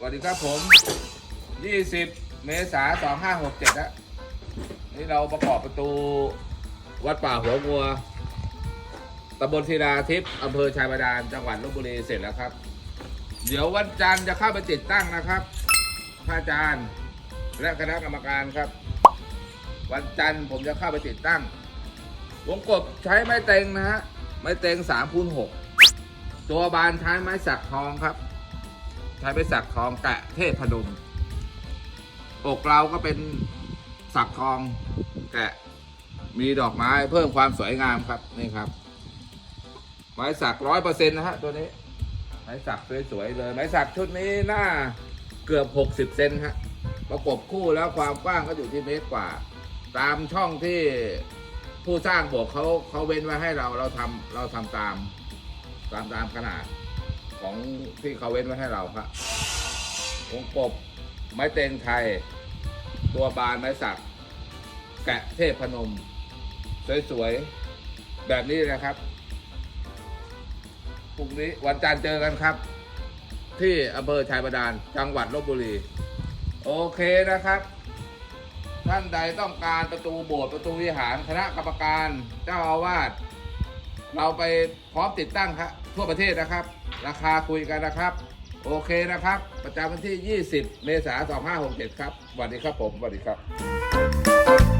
สวัสดีครับผม 20 เมษายน2567นะนี่เราประกอบประตูวัดป่าหัวงัวตำบลศิลาทิพย์อำเภอชายบาดาลจังหวัดลบบุรีเสร็จแล้วครับ เดี๋ยววันจันทร์จะเข้าไปติดตั้งนะครับพระอาจารย์และคณะกรรมการครับ วันจันทร์ผมจะเข้าไปติดตั้ง วงกบใช้ไม้เต็งนะฮะไม้เต็ง3คูณ6ตัวบานใช้ไม้สักทองครับ ใช้ไม้สักทองแกะเทพพนมอกเราก็เป็นสักทองแกะมีดอกไม้เพิ่มความสวยงามครับนี่ครับ ไม้สักร้อยเปอร์เซ็นต์นะฮะตัวนี้ ไม้สักสวยๆเลย ไม้สักชุดนี้หน้าเกือบ60เซนฮะประกบคู่แล้วความกว้างก็อยู่ที่เมตรกว่า ตามช่องที่ผู้สร้างบอกเขาเขาเว้นไว้ให้เราเราทำเราทำตาม ตามตามขนาด ของที่เขาเว้นไว้ให้เราครับวงกบไม้เต็งไทย ตัวบานไม้สัก แกะเทพพนม สวยๆ แบบนี้นะครับพรุ่งนี้วันจันทร์เจอกันครับ ที่อำเภอชายบาดาลจังหวัดลบบุรี โอเคนะครับท่านใดต้องการประตูโบสถ์ประตูวิหารคณะกรรมการเจ้าอาวาส เราไปพร้อมติดตั้งครับทั่วประเทศนะครับ ราคาคุยกันนะครับ โอเคนะครับ ประจำวันที่ 20 เมษายน2567 ครับสวัสดีครับผมสวัสดีครับ